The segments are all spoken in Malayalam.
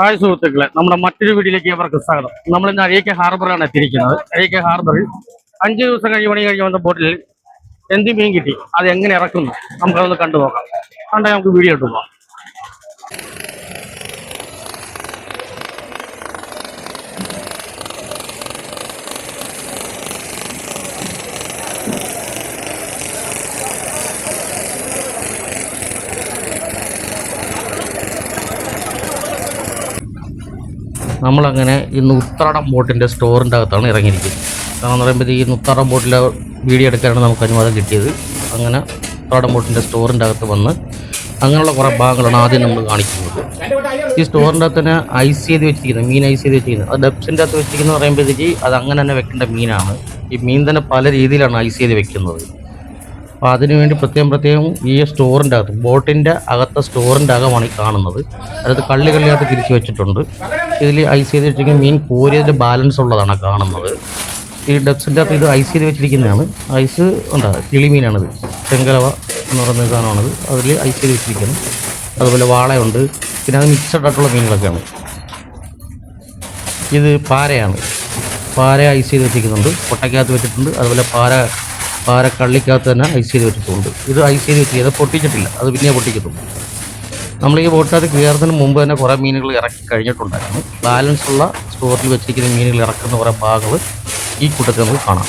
ഹായ് സുഹൃത്തുക്കളെ നമ്മുടെ മറ്റൊരു വീഡിയോയിലേക്ക് അവർക്ക് സ്വാഗതം. നമ്മൾ ഇന്ന് അഴീക്ക ഹാർബറാണ് എത്തിയിരിക്കുന്നത്. അഴീക്ക ഹാർബറിൽ അഞ്ച് ദിവസം കഴിഞ്ഞ് പണി കഴിഞ്ഞ് വന്ന ബോട്ടിൽ എന്ത് മീൻ കിട്ടി അത് എങ്ങനെ ഇറക്കുന്നു നമുക്കതൊന്ന് കണ്ടു നോക്കാം കണ്ടാൽ നമുക്ക് വീഡിയോ ഇട്ടു പോകാം. നമ്മളങ്ങനെ ഈ ഉത്രാടം ബോട്ടിന്റെ സ്റ്റോറിന്റെ അകത്താണ് ഇറങ്ങിയിരിക്കുന്നത്. കാരണം എന്ന് പറയുമ്പോൾ ഈ ഉത്രാടം ബോട്ടിലെ വീഡിയോ എടുക്കാനാണ് നമുക്ക് അനുവാദം കിട്ടിയത്. അങ്ങനെ ഉത്രാടം ബോട്ടിന്റെ സ്റ്റോറിന്റെ അകത്ത് വന്ന് അങ്ങനെയുള്ള കുറേ ഭാഗങ്ങളാണ് ആദ്യം നമ്മൾ കാണിക്കുന്നത്. ഈ സ്റ്റോറിന്റെ അകത്ത് തന്നെ ഐസ് ചെയ്ത് വെച്ചിരിക്കുന്നത് മീൻ ഐസ് ചെയ്ത് വെച്ചിരിക്കുന്നത്. അത് ഡെപ്സിന്റെ അകത്ത് വെച്ചിരിക്കുന്നത് പറയുമ്പോഴത്തേക്ക് അത് അങ്ങനെ തന്നെ വെക്കേണ്ട മീനാണ്. ഈ മീൻ തന്നെ പല രീതിയിലാണ് ഐസ് ചെയ്ത് വെക്കുന്നത്. അപ്പോൾ അതിനുവേണ്ടി പ്രത്യേകം പ്രത്യേകം ഈ സ്റ്റോറിന്റെ അകത്ത് ബോട്ടിന്റെ അകത്തെ സ്റ്റോറിന്റെ അകമാണ് ഈ കാണുന്നത്. അതായത് കള്ളി കള്ളിയകത്ത് തിരിച്ചു വെച്ചിട്ടുണ്ട്. ഇതിൽ ഐസ് ചെയ്ത് വെച്ചിരിക്കുന്ന മീൻ കോരിയതിന്റെ ബാലൻസ് ഉള്ളതാണ് കാണുന്നത്. ഈ ഡെപ്സിന്റെ അകത്ത് ഇത് ഐസ് ചെയ്ത് വെച്ചിരിക്കുന്നതാണ്. ഐസ് ഉണ്ടാ കിളിമീനാണിത് ചെങ്കലവ എന്ന് പറയുന്ന സാധനമാണിത്. അതിൽ ഐസ് ചെയ്ത് വെച്ചിരിക്കുന്നു. അതുപോലെ വാളയുണ്ട്. പിന്നെ അത് മിക്സഡ് ആയിട്ടുള്ള മീനുകളൊക്കെയാണ്. ഇത് പാരയാണ്. പാര ഐസ് ചെയ്ത് വെച്ചിരിക്കുന്നുണ്ട്. കൊട്ടയ്ക്കകത്ത് വെച്ചിട്ടുണ്ട്. അതുപോലെ പാര പാര കള്ളിക്കകത്ത് തന്നെ ഐസ് ചെയ്ത് വെച്ചിട്ടുണ്ട്. ഇത് ഐസ് ചെയ്ത് വെച്ചിരിക്കുന്നത് പൊട്ടിച്ചിട്ടില്ല. അത് പിന്നെ പൊട്ടിക്കത്തുള്ളൂ. നമ്മൾ ഈ ബോട്ടിനകത്ത് കയറുന്നതിന് മുമ്പ് തന്നെ കുറേ മീനുകൾ ഇറക്കി കഴിഞ്ഞിട്ടുണ്ടായിരുന്നു. ബാലൻസ് ഉള്ള സ്റ്റോറിൽ വെച്ചിരിക്കുന്ന മീനുകൾ ഇറക്കുന്ന കുറേ ഭാഗങ്ങൾ ഈ കൂട്ടത്തിൽ നമുക്ക് കാണാം.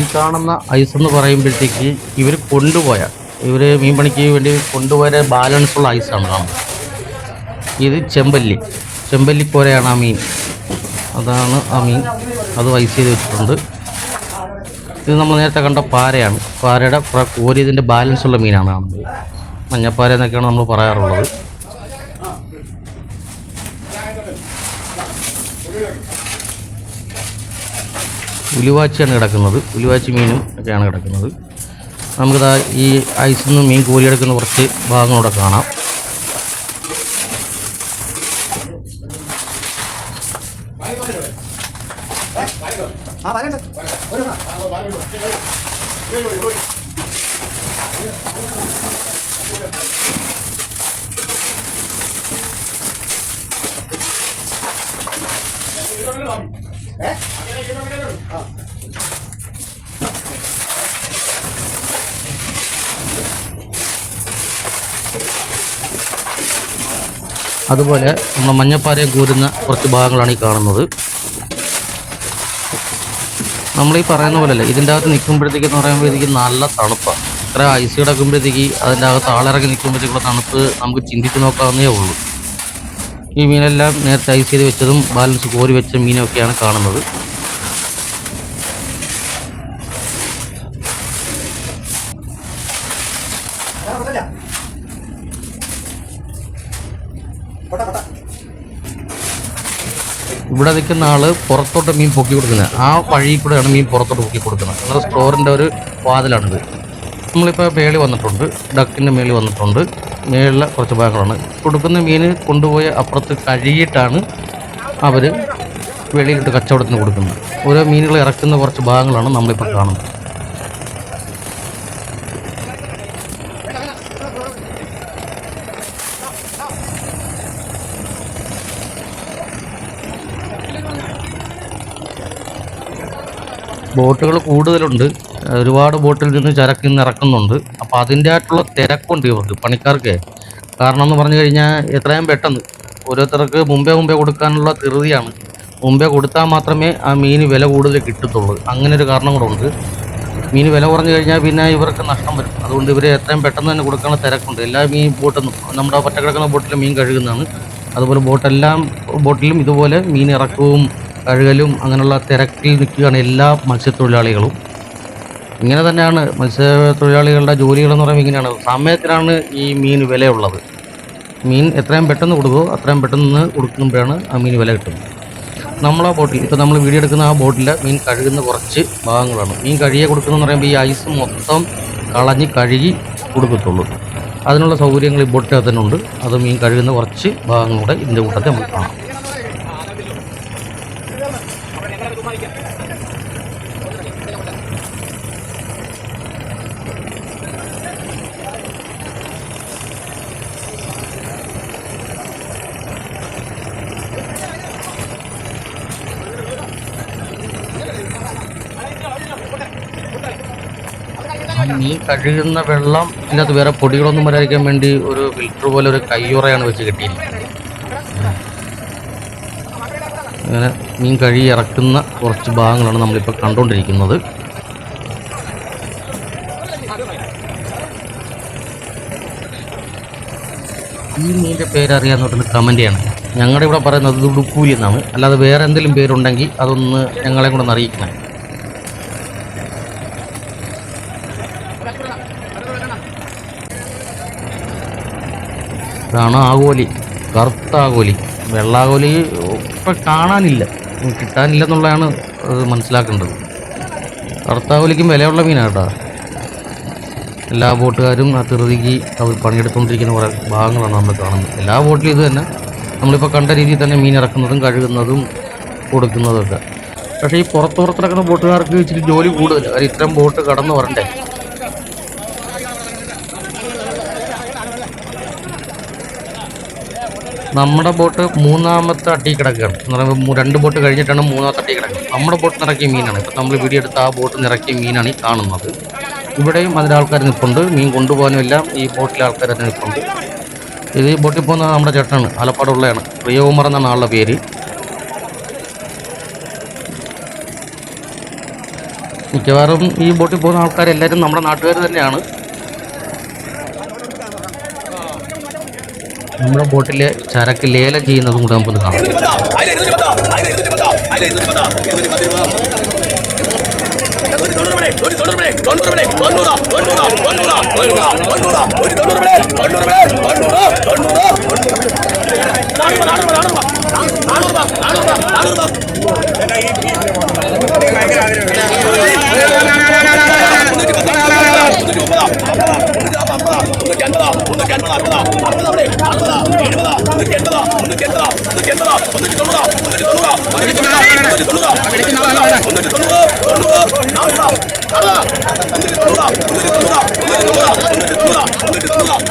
ഈ കാണുന്ന ഐസ് എന്ന് പറയുമ്പോഴത്തേക്ക് ഇവർ കൊണ്ടുപോയ ഇവർ മീൻ പണിക്ക് വേണ്ടി കൊണ്ടുപോയ ബാലൻസ് ഉള്ള ഐസാണ് കാണുന്നത്. ഇത് ചെമ്പല്ലി. ചെമ്പല്ലിക്കോരയാണ് ആ മീൻ. അതാണ് ആ മീൻ. അത് ഐസ് ചെയ്ത് വെച്ചിട്ടുണ്ട്. ഇത് നമ്മൾ നേരത്തെ കണ്ട പാരയാണ്. പാരയുടെ കോരിയതിന്റെ ബാലൻസ് ഉള്ള മീനാണ് കാണുന്നത്. മഞ്ഞപ്പാര എന്നൊക്കെയാണ് നമ്മൾ പറയാറുള്ളത്. ഉലുവാച്ചിയാണ് കിടക്കുന്നത്. ഉലുവാച്ചി മീനും ഒക്കെയാണ് കിടക്കുന്നത്. നമുക്കിതാ ഈ ഐസിൽ നിന്ന് മീൻ കോരിയെടുക്കുന്ന കുറച്ച് ഭാഗങ്ങളൂടെ കാണാം. അതുപോലെ നമ്മൾ മഞ്ഞപ്പാറയെ കൂരുന്ന കുറച്ച് ഭാഗങ്ങളാണ് ഈ കാണുന്നത്. നമ്മൾ ഈ പറയുന്ന പോലെ അല്ലേ ഇതിന്റെ അകത്ത് നിൽക്കുമ്പോഴത്തേക്ക് എന്ന് പറയുമ്പോഴത്തേക്ക് നല്ല തണുപ്പാണ് ഇത്ര ഐസ് കിടക്കുമ്പോഴത്തേക്ക് അതിന്റെ അകത്ത് ആളിറങ്ങി നിൽക്കുമ്പോഴത്തേക്കുള്ള തണുപ്പ് നമുക്ക് ചിന്തിച്ച് നോക്കാവുന്നേ ഉള്ളൂ. ഈ മീനെല്ലാം നേരത്തെ ഐസ് ചെയ്ത് വെച്ചതും ബാലൻസ് കോരി വെച്ച മീനൊക്കെയാണ് കാണുന്നത്. ഇവിടെ നിൽക്കുന്ന ആൾ പുറത്തോട്ട് മീൻ പൊക്കി കൊടുക്കുന്നത് ആ വഴി കൂടെയാണ് മീൻ പുറത്തോട്ട് പൊക്കി കൊടുക്കുന്നത്. നമ്മുടെ സ്റ്റോറിന്റെ ഒരു വാതിലാണിത്. നമ്മളിപ്പോൾ മേളിൽ വന്നിട്ടുണ്ട്. ഡക്കിന്റെ മേളിൽ വന്നിട്ടുണ്ട്. മേളിലെ കുറച്ച് ഭാഗങ്ങളാണ്. കൊടുക്കുന്ന മീൻ കൊണ്ടുപോയ അപ്പുറത്ത് കഴുകിയിട്ടാണ് അവർ വെളിയിലിട്ട് കച്ചവടത്തിന് കൊടുക്കുന്നത്. ഓരോ മീനുകൾ ഇറക്കുന്ന കുറച്ച് ഭാഗങ്ങളാണ് നമ്മളിപ്പോൾ കാണുന്നത്. ബോട്ടുകൾ കൂടുതലുണ്ട്. ഒരുപാട് ബോട്ടിൽ നിന്ന് ചരക്ക് ഇന്ന് ഇറക്കുന്നുണ്ട്. അപ്പോൾ അതിന്റെ ആയിട്ടുള്ള തിരക്കുണ്ട് ഇവർക്ക് പണിക്കാർക്ക്. കാരണം എന്ന് പറഞ്ഞു കഴിഞ്ഞാൽ എത്രയും പെട്ടെന്ന് ഓരോരുത്തർക്ക് മുമ്പേ മുമ്പേ കൊടുക്കാനുള്ള ധൃതിയാണ്. മുമ്പേ കൊടുത്താൽ മാത്രമേ ആ മീൻ വില കൂടുതൽ കിട്ടത്തുള്ളൂ. അങ്ങനെ ഒരു കാരണം കൂടെ ഉണ്ട്. മീൻ വില കുറഞ്ഞു കഴിഞ്ഞാൽ പിന്നെ ഇവർക്ക് നഷ്ടം വരും. അതുകൊണ്ട് ഇവർ എത്രയും പെട്ടെന്ന് തന്നെ കൊടുക്കാനുള്ള തിരക്കുണ്ട്. എല്ലാ മീൻ ബോട്ടൊന്നും നമ്മുടെ പറ്റ കിടക്കുന്ന ബോട്ടിൽ മീൻ കഴുകുന്നതാണ്. അതുപോലെ ബോട്ടെല്ലാം ബോട്ടിലും ഇതുപോലെ മീൻ ഇറക്കവും കഴുകലും അങ്ങനെയുള്ള തിരക്കിൽ നിൽക്കുകയാണ് എല്ലാ മത്സ്യത്തൊഴിലാളികളും. ഇങ്ങനെ തന്നെയാണ് മത്സ്യത്തൊഴിലാളികളുടെ ജോലികളെന്ന് പറയുമ്പോൾ ഇങ്ങനെയാണ്. സമയത്തിനാണ് ഈ മീൻ വിലയുള്ളത്. മീൻ എത്രയും പെട്ടെന്ന് കൊടുക്കുമോ അത്രയും പെട്ടെന്ന് കൊടുക്കുമ്പോഴാണ് ആ മീൻ വില കിട്ടുന്നത്. നമ്മളാ ബോട്ടിൽ ഇപ്പോൾ നമ്മൾ വീഡിയോ എടുക്കുന്ന ആ ബോട്ടിൽ മീൻ കഴുകുന്ന കുറച്ച് ഭാഗങ്ങളാണ്. മീൻ കഴുകിയ കൊടുക്കുന്നതെന്ന് പറയുമ്പോൾ ഈ ഐസ് മൊത്തം കളഞ്ഞ് കഴുകി കൊടുക്കത്തുള്ളൂ. അതിനുള്ള സൗകര്യങ്ങൾ ഈ ബോട്ടിനകത്ത് തന്നെ ഉണ്ട്. അത് മീൻ കഴുകുന്ന കുറച്ച് ഭാഗങ്ങളുടെ ഇതിന്റെ കൂട്ടത്തിൽ നമുക്ക് കാണാം. മീൻ കഴുകുന്ന വെള്ളം ഇതിനകത്ത് വേറെ പൊടികളൊന്നും വരാതിരിക്കാൻ വേണ്ടി ഒരു ഫിൽറ്റർ പോലെ ഒരു കയ്യുറയാണ് വെച്ച് കെട്ടിയിരിക്കുന്നത്. അങ്ങനെ മീൻ കഴുകി ഇറക്കുന്ന കുറച്ച് ഭാഗങ്ങളാണ് നമ്മളിപ്പോൾ കണ്ടുകൊണ്ടിരിക്കുന്നത് ഈ മീനിന്റെ പേരറിയാമെന്ന് കമന്റ് ചെയ്യണം ഞങ്ങളുടെ ഇവിടെ പറയുന്നത് ഉടുക്കൂലി എന്നാണ്. അല്ലാതെ വേറെ എന്തെങ്കിലും പേരുണ്ടെങ്കിൽ അതൊന്ന് ഞങ്ങളെ കൂടെ ഒന്ന് അറിയിക്കണം. ഇതാണ് ആകോലി കറുത്ത ആകോലി വെള്ളാകോലി ഇപ്പം കാണാനില്ല. കിട്ടാനില്ല എന്നുള്ളതാണ് മനസ്സിലാക്കേണ്ടത്. കറുത്താകോലിക്കും വിലയുള്ള മീനാണ് കേട്ടോ എല്ലാ ബോട്ടുകാരും ആ തിറുതിക്ക് അവർ പണിയെടുത്തുകൊണ്ടിരിക്കുന്ന കുറേ ഭാഗങ്ങളാണ് നമ്മൾ കാണുന്നത്. എല്ലാ ബോട്ടിലും ഇത് തന്നെ. നമ്മളിപ്പോൾ കണ്ട രീതിയിൽ തന്നെ മീൻ ഇറക്കുന്നതും കഴുകുന്നതും കൊടുക്കുന്നതും ഒക്കെ പക്ഷേ ഈ പുറത്ത് പുറത്തിറക്കുന്ന ബോട്ടുകാർക്ക് ഇച്ചിരി ജോലി കൂടുതൽ അവർ ഇത്തരം ബോട്ട് കടന്നു വരണ്ടേ? നമ്മുടെ ബോട്ട് മൂന്നാമത്തെ അട്ടി കിടക്കുകയാണ്. എന്ന് പറയുമ്പോൾ രണ്ട് ബോട്ട് കഴിഞ്ഞിട്ടാണ് മൂന്നാമത്തെ അട്ടി കിടക്കുന്നത്. നമ്മുടെ ബോട്ട് നിറക്കിയ മീനാണ്. ഇപ്പം നമ്മൾ വീഡിയോ എടുത്ത ആ ബോട്ട് നിറക്കിയ മീനാണ് ഈ കാണുന്നത്. ഇവിടെയും അതിൽ ആൾക്കാർ നിൽപ്പുണ്ട്. മീൻ കൊണ്ടുപോകാനും എല്ലാം ഈ ബോട്ടിലെ ആൾക്കാർ തന്നെ നിൽപ്പുണ്ട്. ഇത് ബോട്ടിൽ പോകുന്ന നമ്മുടെ ചേട്ടനാണ്. ആലപ്പാടുള്ളതാണ് പ്രിയകുമാർ എന്നാണ് ആളുടെ പേര്. മിക്കവാറും ഈ ബോട്ടിൽ പോകുന്ന ആൾക്കാരെല്ലാവരും നമ്മുടെ നാട്ടുകാർ തന്നെയാണ്. നമ്മുടെ ബോട്ടിൽ ചരക്ക് ലേലം ചെയ്യുന്നതും കൂടെ നമുക്കൊന്ന് കാണാം தொண்ணூறு தொண்ணூறு தொண்ணூறு தொண்ணூறு தொண்ணூறு தொண்ணூறு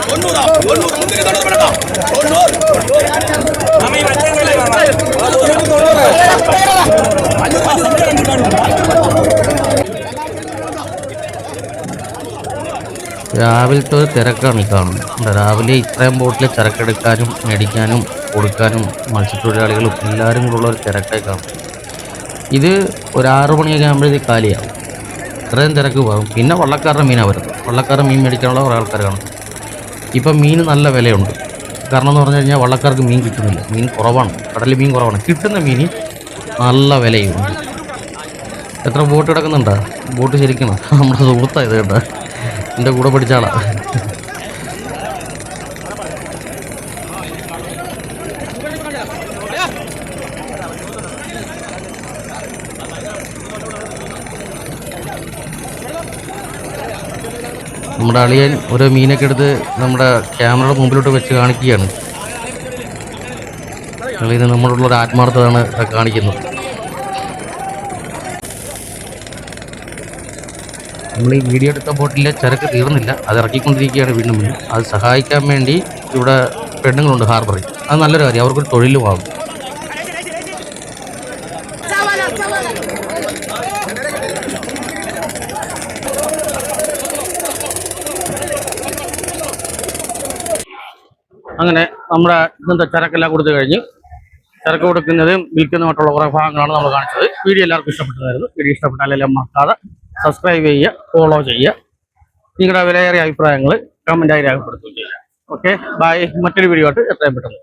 தொண்ணூறு தொண்ணூறு தொண்ணூறு தொண்ணூறு രാവിലത്തെ തിരക്കാണ് ഈ കാണുന്നത്. രാവിലെ ഇത്രയും ബോട്ടിൽ തിരക്കെടുക്കാനും മേടിക്കാനും കൊടുക്കാനും മത്സ്യത്തൊഴിലാളികളും എല്ലാവരും കൂടെ ഒരു തിരക്കായി കാണും ഇത് ഒരു ആറു മണിയൊക്കെ ആകുമ്പോഴത്തേക്ക് കാലിയാവും. ഇത്രയും തിരക്ക് പോകും പിന്നെ വള്ളക്കാരുടെ മീനാണ് വരുന്നത്. വള്ളക്കാരുടെ മീൻ മേടിക്കാനുള്ള കുറേ ആൾക്കാർ കാണും. ഇപ്പം മീൻ നല്ല വിലയുണ്ട്. കാരണം എന്ന് പറഞ്ഞു കഴിഞ്ഞാൽ വള്ളക്കാർക്ക് മീൻ കിട്ടുന്നില്ല. മീൻ കുറവാണ്. കടലിൽ മീൻ കുറവാണ്. കിട്ടുന്ന മീൻ നല്ല വിലയുണ്ട്. എത്ര ബോട്ട് കിടക്കുന്നുണ്ടോ? ബോട്ട് ശരിക്കണം നമ്മുടെ സുഹൃത്താണ് ഇത് കേട്ടോ. എന്റെ കൂടെ പഠിച്ചാണ് നമ്മുടെ അളിയൻ ഓരോ മീനൊക്കെ എടുത്ത് നമ്മുടെ ക്യാമറയുടെ മുമ്പിലോട്ട് വെച്ച് കാണിക്കുകയാണ്. അളിയന് നമ്മളോടുള്ള ഒരു ആത്മാർത്ഥതയാണ് കാണിക്കുന്നത്. നമ്മൾ ഈ വീഡിയോ എടുത്ത ബോട്ടിലെ ചരക്ക് തീർന്നില്ല. അത് ഇറക്കിക്കൊണ്ടിരിക്കുകയാണ് വീണ്ടും വീണ്ടും. അത് സഹായിക്കാൻ വേണ്ടി ഇവിടെ പെണ്ണുങ്ങളുണ്ട് ഹാർബറിൽ. അത് നല്ലൊരു കാര്യം. അവർക്കൊരു തൊഴിലുമാകും അങ്ങനെ നമ്മുടെ ഇന്നത്തെ ചരക്കെല്ലാം കൊടുത്തു കഴിഞ്ഞ് ചരക്ക് കൊടുക്കുന്നതും വിൽക്കുന്നതുമായിട്ടുള്ള കുറേ ഭാഗങ്ങളാണ് നമ്മൾ കാണിച്ചത്. വീഡിയോ എല്ലാവർക്കും ഇഷ്ടപ്പെട്ടതായിരുന്നു. വീഡിയോ ഇഷ്ടപ്പെട്ടാലെല്ലാം മറക്കാതെ സബ്സ്ക്രൈബ് ചെയ്യുക ഫോളോ ചെയ്യുക. നിങ്ങളുടെ വിലയേറിയ അഭിപ്രായങ്ങൾ കമന്റായി രേഖപ്പെടുത്തുകയും ചെയ്യുക ഓക്കെ ബൈ മറ്റൊരു വീഡിയോ ആയിട്ട് എത്രയും പെട്ടെന്ന്